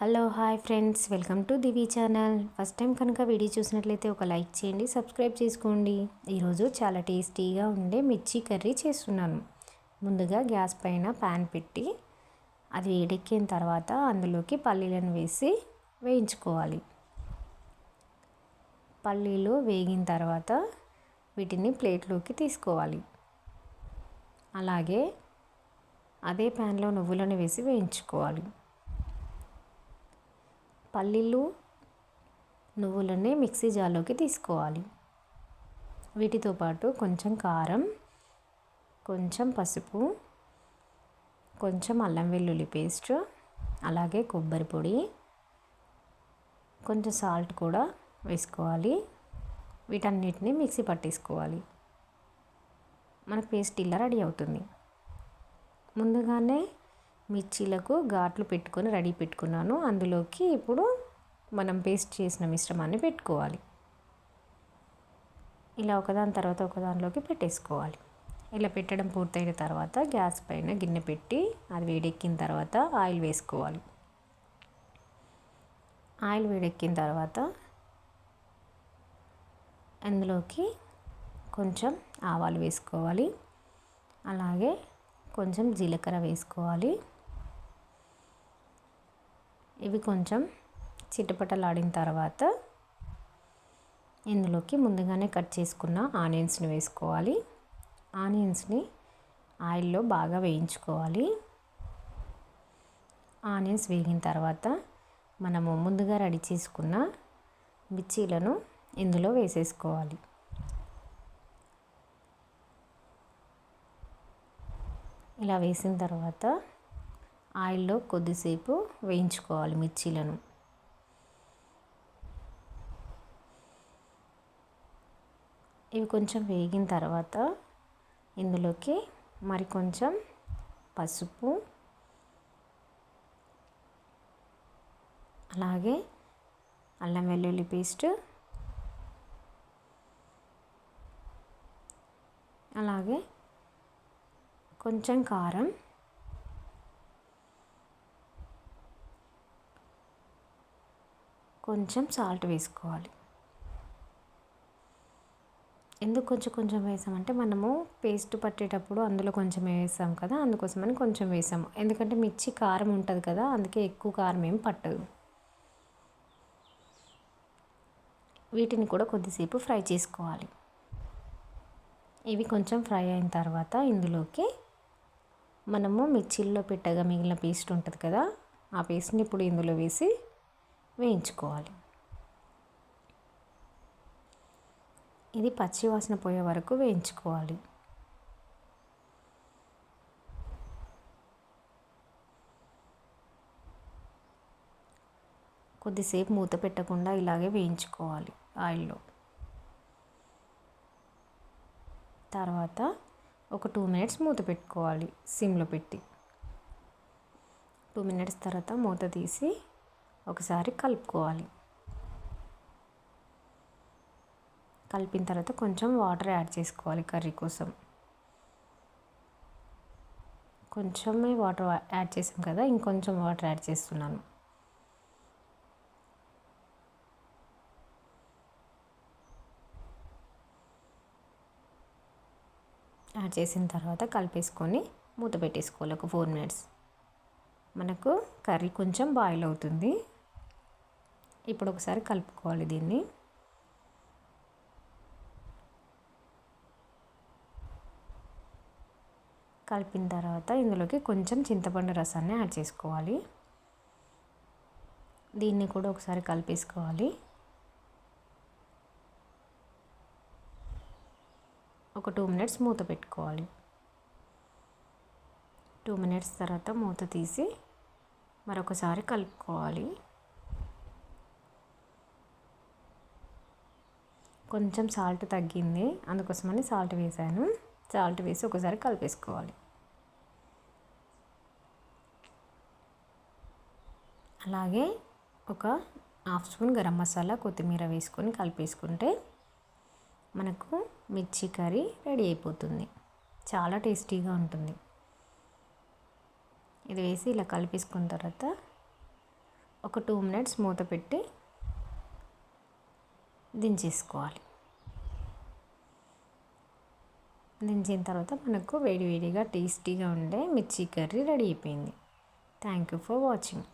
Hello hi friends welcome to Divi channel first time కనుక video చూసినట్లయితే ఒక like చేయండి సబ్స్క్రైబ్ చేసుకోండి. ఈరోజు చాలా టేస్టీగా ఉండే మిర్చి కర్రీ చేస్తున్నాను. ముందుగా గ్యాస్ పైన ప్యాన్ పెట్టి అది వేడెక్కిన తర్వాత అందులోకి పల్లీలను వేసి వేయించుకోవాలి. పల్లీలు వేగిన తర్వాత వీటిని ప్లేట్లోకి తీసుకోవాలి. అలాగే అదే ప్యాన్లో నువ్వులను వేసి వేయించుకోవాలి. పల్లీలు నువ్వులని మిక్సీ జార్లోకి తీసుకోవాలి. వీటితో పాటు కొంచెం కారం కొంచెం పసుపు కొంచెం అల్లం వెల్లుల్లి పేస్ట్ అలాగే కొబ్బరి పొడి కొంచెం సాల్ట్ కూడా వేసుకోవాలి. వీటన్నిటిని మిక్సీ పట్టేసుకోవాలి. మన పేస్ట్ ఇలా రెడీ అవుతుంది. ముందుగానే మిర్చీలకు ఘాట్లు పెట్టుకొని రెడీ పెట్టుకున్నాను. అందులోకి ఇప్పుడు మనం పేస్ట్ చేసిన మిశ్రమాన్ని పెట్టుకోవాలి. ఇలా ఒకదాని తర్వాత ఒకదానిలోకి పెట్టేసుకోవాలి. ఇలా పెట్టడం పూర్తయిన తర్వాత గ్యాస్ పైన గిన్నె పెట్టి అది వేడెక్కిన తర్వాత ఆయిల్ వేసుకోవాలి. ఆయిల్ వేడెక్కిన తర్వాత అందులోకి కొంచెం ఆవాలు వేసుకోవాలి. అలాగే కొంచెం జీలకర్ర వేసుకోవాలి. ఇవి కొంచెం చిటపటలాడిన తర్వాత ఇందులోకి ముందుగానే కట్ చేసుకున్న ఆనియన్స్ని వేసుకోవాలి. ఆనియన్స్ని ఆయిల్లో బాగా వేయించుకోవాలి. ఆనియన్స్ వేగిన తర్వాత మనము ముందుగా రెడీ చేసుకున్న మిర్చీలను ఇందులో వేసేసుకోవాలి. ఇలా వేసిన తర్వాత ఆయిల్లో కొద్దిసేపు వేయించుకోవాలి మిర్చీలను. ఇవి కొంచెం వేగిన తర్వాత ఇందులోకి మరి కొంచెం పసుపు అలాగే అల్లం వెల్లుల్లి పేస్ట్ అలాగే కొంచెం కారం కొంచెం సాల్ట్ వేసుకోవాలి. ఎందుకు కొంచెం కొంచెం వేసామంటే మనము పేస్ట్ పట్టేటప్పుడు అందులో కొంచెం వేసాం కదా అందుకోసమని కొంచెం వేసాము ఎందుకంటే మిర్చి కారం ఉంటుంది కదా అందుకే ఎక్కువ కారం ఏం పట్టదు. వీటిని కూడా కొద్దిసేపు ఫ్రై చేసుకోవాలి. ఇవి కొంచెం ఫ్రై అయిన తర్వాత ఇందులోకి మనము మిర్చిల్లో పెట్టగా మిగిలిన పేస్ట్ ఉంటుంది కదా ఆ పేస్ట్ని ఇప్పుడు ఇందులో వేసి వేయించుకోవాలి. ఇది పచ్చి వాసన పోయే వరకు వేయించుకోవాలి. కొద్దిసేపు మూత పెట్టకుండా ఇలాగే వేయించుకోవాలి ఆయిల్లో. తర్వాత ఒక టూ మినిట్స్ మూత పెట్టుకోవాలి సిమ్లో పెట్టి. టూ మినిట్స్ తర్వాత మూత తీసి ఒకసారి కలుపుకోవాలి. కలిపిన తర్వాత కొంచెం వాటర్ యాడ్ చేసుకోవాలి కర్రీ కోసం. కొంచెమే వాటర్ యాడ్ చేసాం కదా ఇంకొంచెం వాటర్ యాడ్ చేస్తున్నాను. యాడ్ చేసిన తర్వాత కలిపేసుకొని మూత పెట్టేసుకోవాలి ఒక ఫోర్ మినిట్స్. మనకు కర్రీ కొంచెం బాయిల్ అవుతుంది. ఇప్పుడు ఒకసారి కలుపుకోవాలి దీన్ని. కలిపిన తర్వాత ఇందులోకి కొంచెం చింతపండు రసాన్ని యాడ్ చేసుకోవాలి. దీన్ని కూడా ఒకసారి కలిపేసుకోవాలి. ఒక టూ మినిట్స్ మూత పెట్టుకోవాలి. టూ మినిట్స్ తర్వాత మూత తీసి మరొకసారి కలుపుకోవాలి. కొంచెం సాల్ట్ తగ్గింది. అందుకోసమని సాల్ట్ వేసాను. సాల్ట్ వేసి ఒకసారి కలిపేసుకోవాలి. అలాగే ఒక హాఫ్ స్పూన్ గరం మసాలా కొత్తిమీర వేసుకొని కలిపేసుకుంటే మనకు మిర్చి కర్రీ రెడీ అయిపోతుంది. చాలా టేస్టీగా ఉంటుంది. ఇది వేసి ఇలా కలిపేసుకున్న తర్వాత ఒక టూ మినిట్స్ మూత పెట్టి దించేసుకోవాలి. దించిన తర్వాత మనకు వేడివేడిగా టేస్టీగా ఉండే మిర్చి కర్రీ రెడీ అయిపోయింది. Thank you for watching